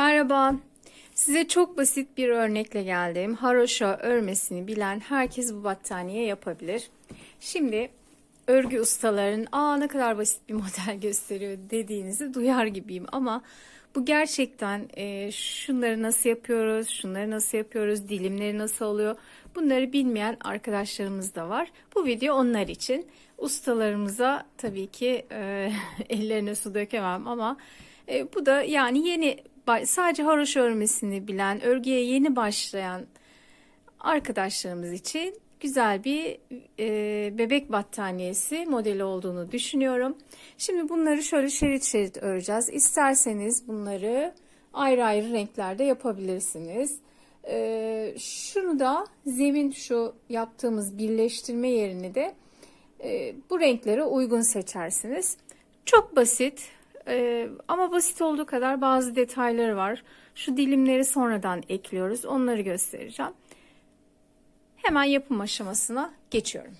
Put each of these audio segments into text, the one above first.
Merhaba. Size çok basit bir örnekle geldim. Haroşa örmesini bilen herkes bu battaniye yapabilir. Şimdi örgü ustaların aa ne kadar basit bir model gösteriyor dediğinizi duyar gibiyim ama bu gerçekten e, şunları nasıl yapıyoruz, şunları nasıl yapıyoruz, dilimleri nasıl oluyor bunları bilmeyen arkadaşlarımız da var. Bu video onlar için. Ustalarımıza tabii ki e, ellerine su dökemem ama e, bu da yani yeni sadece haroşa örmesini bilen, örgüye yeni başlayan arkadaşlarımız için güzel bir e, bebek battaniyesi modeli olduğunu düşünüyorum. Şimdi bunları şöyle şerit şerit öreceğiz. İsterseniz bunları ayrı ayrı renklerde yapabilirsiniz. E, şunu da zemin şu yaptığımız birleştirme yerini de e, bu renklere uygun seçersiniz. Çok basit ee, ama basit olduğu kadar bazı detayları var. Şu dilimleri sonradan ekliyoruz. Onları göstereceğim. Hemen yapım aşamasına geçiyorum.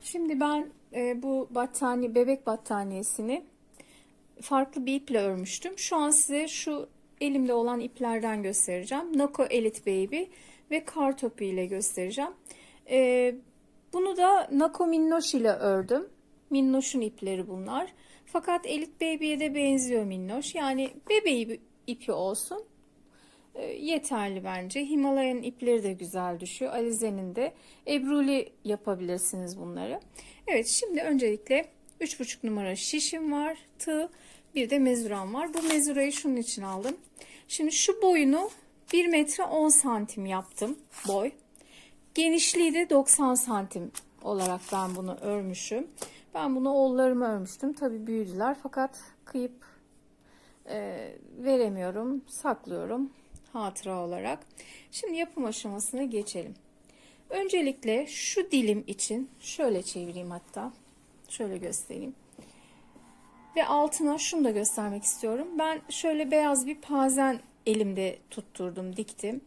Şimdi ben e, bu battaniye, bebek battaniyesini farklı bir iple örmüştüm. Şu an size şu elimde olan iplerden göstereceğim. Nako Elite Baby ve kar topu ile göstereceğim. E, bunu da Nako Minnoş ile ördüm. Minnoş'un ipleri bunlar. Fakat Elite Baby'ye de benziyor Minnoş. Yani bebeği ipi olsun. E, yeterli bence. Himalaya'nın ipleri de güzel düşüyor. Alize'nin de. Ebruli yapabilirsiniz bunları. Evet şimdi öncelikle 3,5 numara şişim var. Tığ. Bir de mezuram var. Bu mezurayı şunun için aldım. Şimdi şu boyunu 1 metre 10 santim yaptım. Boy. Genişliği de 90 santim olarak ben bunu örmüşüm. Ben bunu oğullarıma örmüştüm. Tabi büyüdüler fakat kıyıp e, veremiyorum. Saklıyorum hatıra olarak. Şimdi yapım aşamasına geçelim. Öncelikle şu dilim için şöyle çevireyim hatta. Şöyle göstereyim. Ve altına şunu da göstermek istiyorum. Ben şöyle beyaz bir pazen elimde tutturdum, diktim.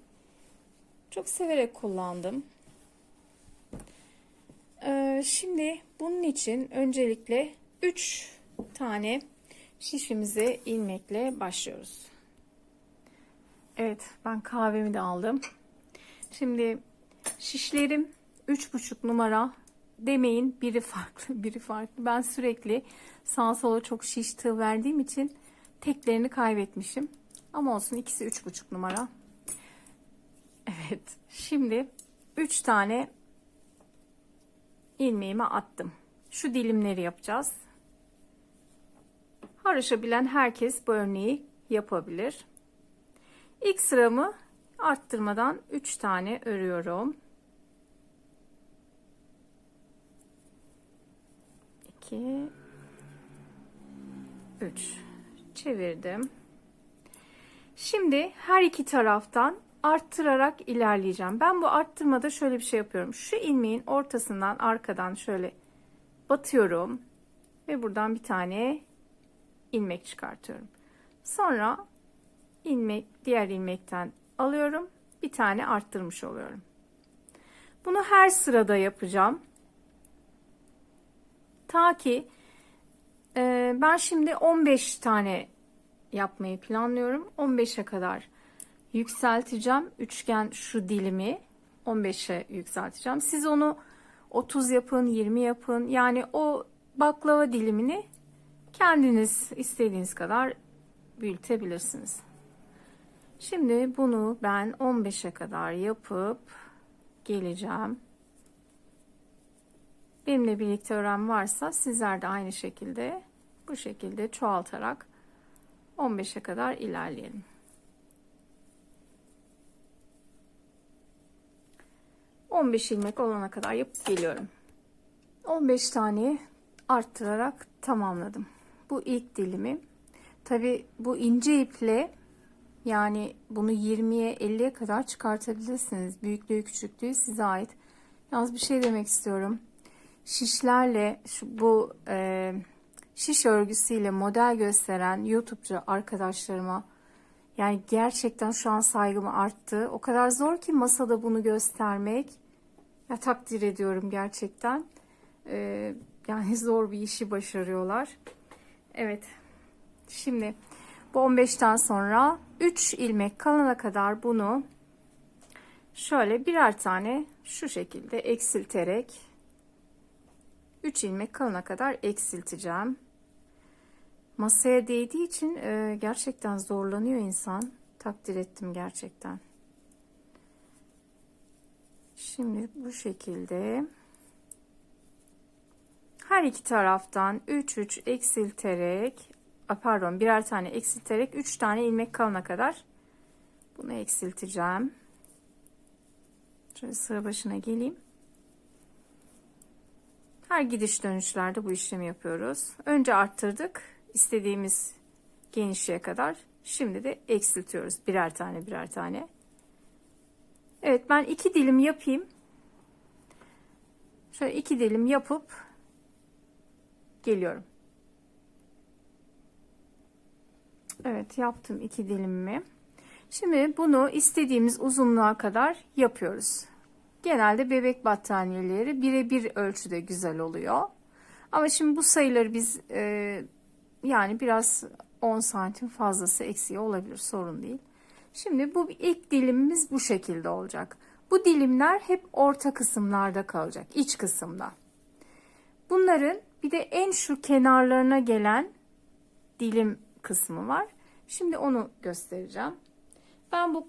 Çok severek kullandım. Ee, şimdi bunun için öncelikle 3 tane şişimize ilmekle başlıyoruz. Evet ben kahvemi de aldım. Şimdi şişlerim 3,5 numara demeyin biri farklı biri farklı. Ben sürekli sağa sola çok şiş tığ verdiğim için teklerini kaybetmişim. Ama olsun ikisi 3,5 numara. Evet şimdi 3 tane ilmeğimi attım. Şu dilimleri yapacağız. Haroşa herkes bu örneği yapabilir. İlk sıramı arttırmadan 3 tane örüyorum. 2 3 çevirdim. Şimdi her iki taraftan arttırarak ilerleyeceğim. Ben bu arttırmada şöyle bir şey yapıyorum. Şu ilmeğin ortasından arkadan şöyle batıyorum ve buradan bir tane ilmek çıkartıyorum. Sonra ilmek diğer ilmekten alıyorum. Bir tane arttırmış oluyorum. Bunu her sırada yapacağım. Ta ki e, ben şimdi 15 tane yapmayı planlıyorum. 15'e kadar yükselteceğim. Üçgen şu dilimi 15'e yükselteceğim. Siz onu 30 yapın, 20 yapın. Yani o baklava dilimini kendiniz istediğiniz kadar büyütebilirsiniz. Şimdi bunu ben 15'e kadar yapıp geleceğim. Benimle birlikte öğren varsa sizler de aynı şekilde bu şekilde çoğaltarak 15'e kadar ilerleyelim. 15 ilmek olana kadar yapıp geliyorum. 15 tane arttırarak tamamladım. Bu ilk dilimi. Tabi bu ince iple yani bunu 20'ye 50'ye kadar çıkartabilirsiniz. Büyüklüğü küçüklüğü size ait. Yalnız bir şey demek istiyorum. Şişlerle şu, bu e, şiş örgüsüyle model gösteren YouTube'cu arkadaşlarıma yani gerçekten şu an saygımı arttı. O kadar zor ki masada bunu göstermek. Ya takdir ediyorum gerçekten. Ee, yani zor bir işi başarıyorlar. Evet. Şimdi Bu 15'ten sonra 3 ilmek kalana kadar bunu şöyle birer tane şu şekilde eksilterek 3 ilmek kalana kadar eksilteceğim. Masaya değdiği için e, gerçekten zorlanıyor insan. Takdir ettim gerçekten. Şimdi bu şekilde her iki taraftan 3 3 eksilterek pardon birer tane eksilterek 3 tane ilmek kalana kadar bunu eksilteceğim. Şöyle sıra başına geleyim. Her gidiş dönüşlerde bu işlemi yapıyoruz. Önce arttırdık istediğimiz genişliğe kadar. Şimdi de eksiltiyoruz birer tane birer tane. Evet ben iki dilim yapayım. Şöyle iki dilim yapıp geliyorum. Evet yaptım iki dilimimi. Şimdi bunu istediğimiz uzunluğa kadar yapıyoruz. Genelde bebek battaniyeleri birebir ölçüde güzel oluyor. Ama şimdi bu sayıları biz e, yani biraz 10 santim fazlası eksiği olabilir sorun değil. Şimdi bu ilk dilimimiz bu şekilde olacak. Bu dilimler hep orta kısımlarda kalacak, iç kısımda. Bunların bir de en şu kenarlarına gelen dilim kısmı var. Şimdi onu göstereceğim. Ben bu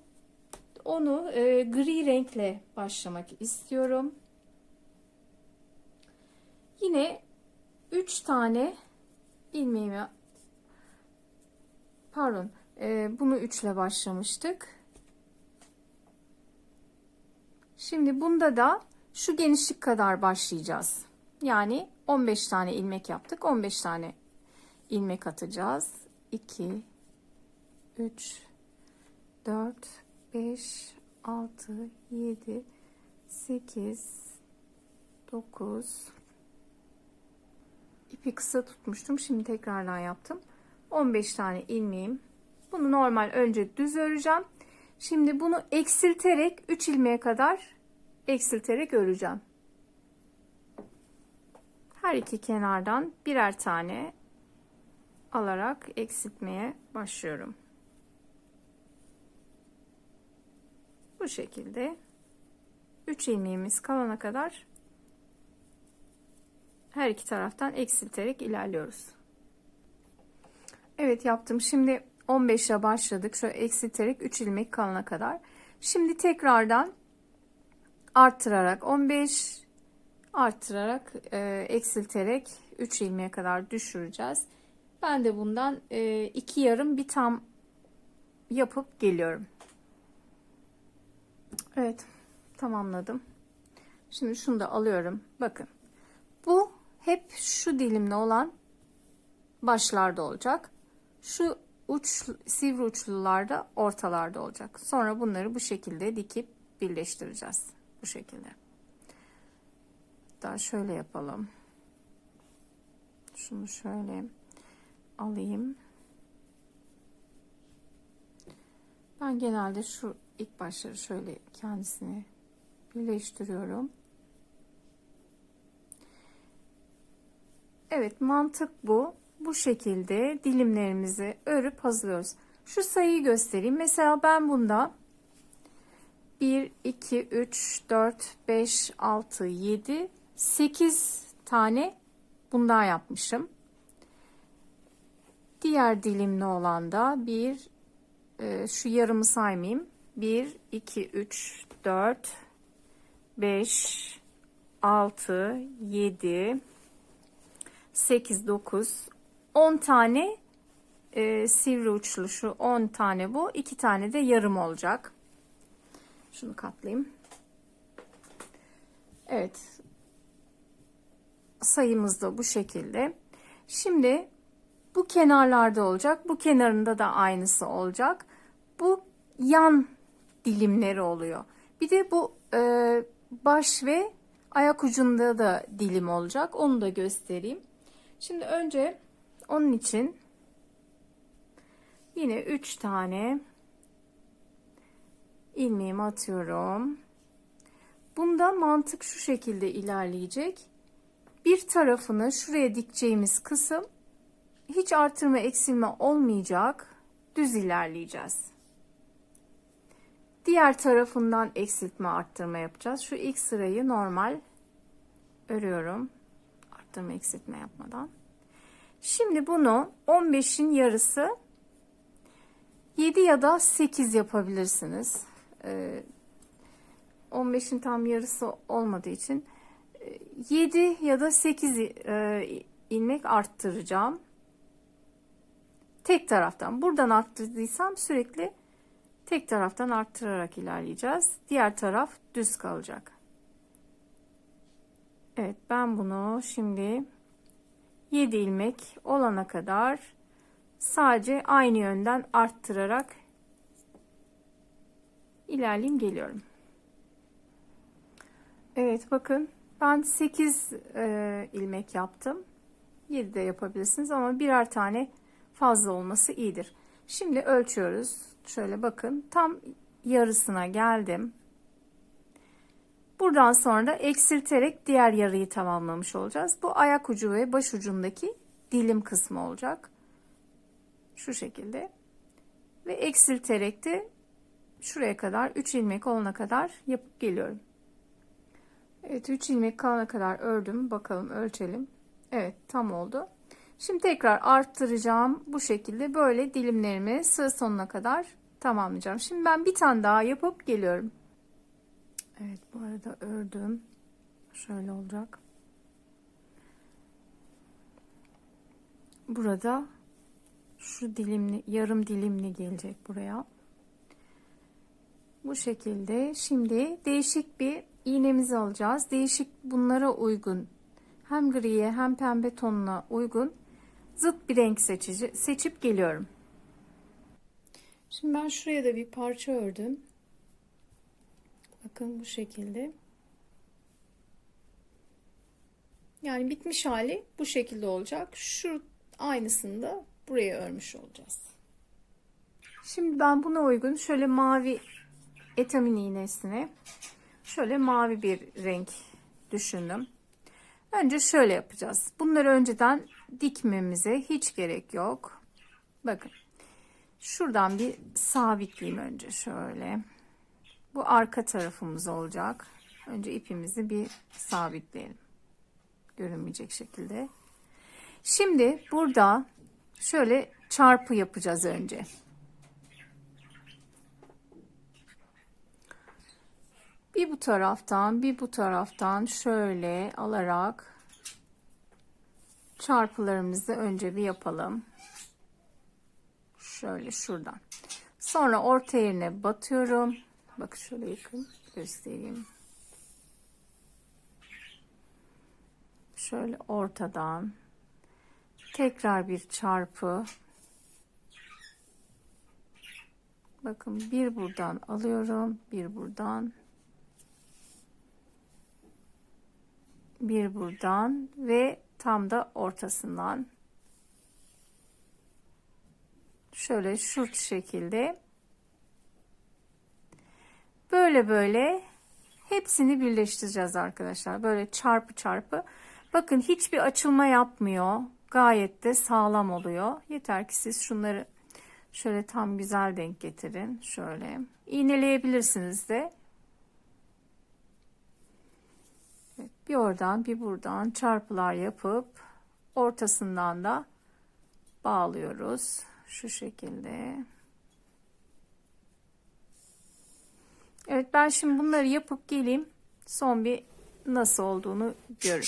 onu e, gri renkle başlamak istiyorum. Yine 3 tane ilmeğimi pardon bunu 3 ile başlamıştık. Şimdi bunda da şu genişlik kadar başlayacağız. Yani 15 tane ilmek yaptık. 15 tane ilmek atacağız. 2 3 4 5 6 7 8 9 ipi kısa tutmuştum. Şimdi tekrardan yaptım. 15 tane ilmeğim. Bunu normal önce düz öreceğim. Şimdi bunu eksilterek 3 ilmeğe kadar eksilterek öreceğim. Her iki kenardan birer tane alarak eksiltmeye başlıyorum. Bu şekilde 3 ilmeğimiz kalana kadar her iki taraftan eksilterek ilerliyoruz. Evet yaptım. Şimdi 15 ile başladık. Şöyle eksilterek 3 ilmek kalana kadar. Şimdi tekrardan arttırarak 15 arttırarak e, eksilterek 3 ilmeğe kadar düşüreceğiz. Ben de bundan e, iki yarım bir tam yapıp geliyorum. Evet tamamladım. Şimdi şunu da alıyorum. Bakın bu hep şu dilimli olan başlarda olacak. Şu uç sivri uçlularda ortalarda olacak. Sonra bunları bu şekilde dikip birleştireceğiz. Bu şekilde. Daha şöyle yapalım. Şunu şöyle alayım. Ben genelde şu ilk başları şöyle kendisini birleştiriyorum. Evet mantık bu. Bu şekilde dilimlerimizi örüp hazırlıyoruz. Şu sayıyı göstereyim. Mesela ben bunda 1, 2, 3, 4, 5, 6, 7, 8 tane bundan yapmışım. Diğer dilimli olan da 1, e, şu yarımı saymayayım. 1, 2, 3, 4, 5, 6, 7, 8, 9, 10 tane e, sivri uçlu şu 10 tane bu. 2 tane de yarım olacak. Şunu katlayayım. Evet. Sayımız da bu şekilde. Şimdi bu kenarlarda olacak. Bu kenarında da aynısı olacak. Bu yan dilimleri oluyor. Bir de bu e, baş ve ayak ucunda da dilim olacak. Onu da göstereyim. Şimdi önce onun için yine 3 tane ilmeğimi atıyorum. Bunda mantık şu şekilde ilerleyecek. Bir tarafını şuraya dikeceğimiz kısım hiç artırma eksilme olmayacak. düz ilerleyeceğiz. Diğer tarafından eksiltme arttırma yapacağız. Şu ilk sırayı normal örüyorum. Arttırma eksiltme yapmadan. Şimdi bunu 15'in yarısı 7 ya da 8 yapabilirsiniz. Ee, 15'in tam yarısı olmadığı için 7 ya da 8 e, ilmek arttıracağım. Tek taraftan. Buradan arttırdıysam sürekli tek taraftan arttırarak ilerleyeceğiz. Diğer taraf düz kalacak. Evet ben bunu şimdi 7 ilmek olana kadar sadece aynı yönden arttırarak ilerleyeyim geliyorum. Evet bakın ben 8 e, ilmek yaptım. 7 de yapabilirsiniz ama birer tane fazla olması iyidir. Şimdi ölçüyoruz. Şöyle bakın tam yarısına geldim. Buradan sonra da eksilterek diğer yarıyı tamamlamış olacağız. Bu ayak ucu ve baş ucundaki dilim kısmı olacak. Şu şekilde. Ve eksilterek de şuraya kadar 3 ilmek olana kadar yapıp geliyorum. Evet 3 ilmek kalana kadar ördüm. Bakalım ölçelim. Evet tam oldu. Şimdi tekrar arttıracağım. Bu şekilde böyle dilimlerimi sıra sonuna kadar tamamlayacağım. Şimdi ben bir tane daha yapıp geliyorum. Evet bu arada ördüm. Şöyle olacak. Burada şu dilimli yarım dilimli gelecek buraya. Bu şekilde şimdi değişik bir iğnemizi alacağız. Değişik bunlara uygun hem griye hem pembe tonuna uygun zıt bir renk seçici, seçip geliyorum. Şimdi ben şuraya da bir parça ördüm. Bakın bu şekilde. Yani bitmiş hali bu şekilde olacak. Şu aynısını da buraya örmüş olacağız. Şimdi ben buna uygun şöyle mavi etamin iğnesine şöyle mavi bir renk düşündüm. Önce şöyle yapacağız. Bunları önceden dikmemize hiç gerek yok. Bakın. Şuradan bir sabitleyeyim önce şöyle. Bu arka tarafımız olacak. Önce ipimizi bir sabitleyelim. Görünmeyecek şekilde. Şimdi burada şöyle çarpı yapacağız önce. Bir bu taraftan bir bu taraftan şöyle alarak çarpılarımızı önce bir yapalım. Şöyle şuradan. Sonra orta yerine batıyorum. Bak şöyle yakın göstereyim. Şöyle ortadan tekrar bir çarpı. Bakın bir buradan alıyorum, bir buradan bir buradan ve tam da ortasından şöyle şu şekilde böyle böyle hepsini birleştireceğiz arkadaşlar. Böyle çarpı çarpı. Bakın hiçbir açılma yapmıyor. Gayet de sağlam oluyor. Yeter ki siz şunları şöyle tam güzel denk getirin. Şöyle iğneleyebilirsiniz de. Bir oradan bir buradan çarpılar yapıp ortasından da bağlıyoruz. Şu şekilde Evet ben şimdi bunları yapıp geleyim. Son bir nasıl olduğunu görün.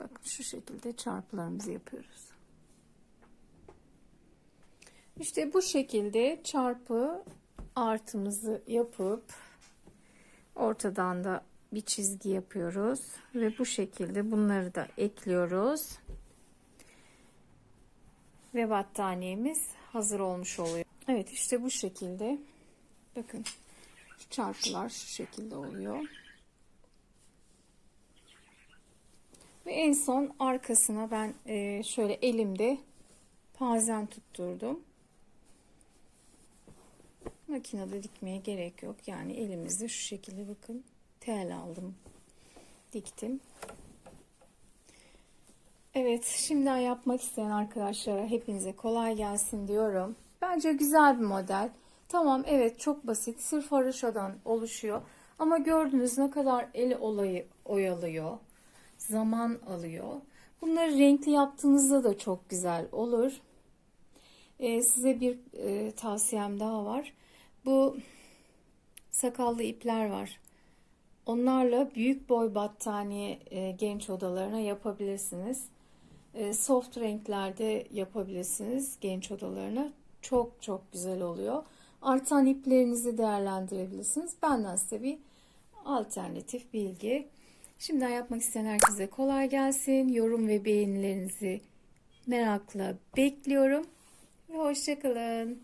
Bakın şu şekilde çarpılarımızı yapıyoruz. İşte bu şekilde çarpı artımızı yapıp ortadan da bir çizgi yapıyoruz ve bu şekilde bunları da ekliyoruz. Ve battaniyemiz hazır olmuş oluyor. Evet işte bu şekilde bakın çarpılar şu şekilde oluyor. Ve en son arkasına ben e, şöyle elimde pazen tutturdum. Makinede dikmeye gerek yok. Yani elimizde şu şekilde bakın tel aldım diktim Evet, şimdiden yapmak isteyen arkadaşlara hepinize kolay gelsin diyorum. Bence güzel bir model. Tamam, evet çok basit. Sırf haroşadan oluşuyor. Ama gördünüz ne kadar el olayı oyalıyor. Zaman alıyor. Bunları renkli yaptığınızda da çok güzel olur. Ee, size bir e, tavsiyem daha var. Bu sakallı ipler var. Onlarla büyük boy battaniye e, genç odalarına yapabilirsiniz. E, soft renklerde yapabilirsiniz genç odalarına. Çok çok güzel oluyor. Artan iplerinizi değerlendirebilirsiniz. Benden size bir alternatif bilgi. Şimdiden yapmak isteyen herkese kolay gelsin. Yorum ve beğenilerinizi merakla bekliyorum. Ve hoşçakalın.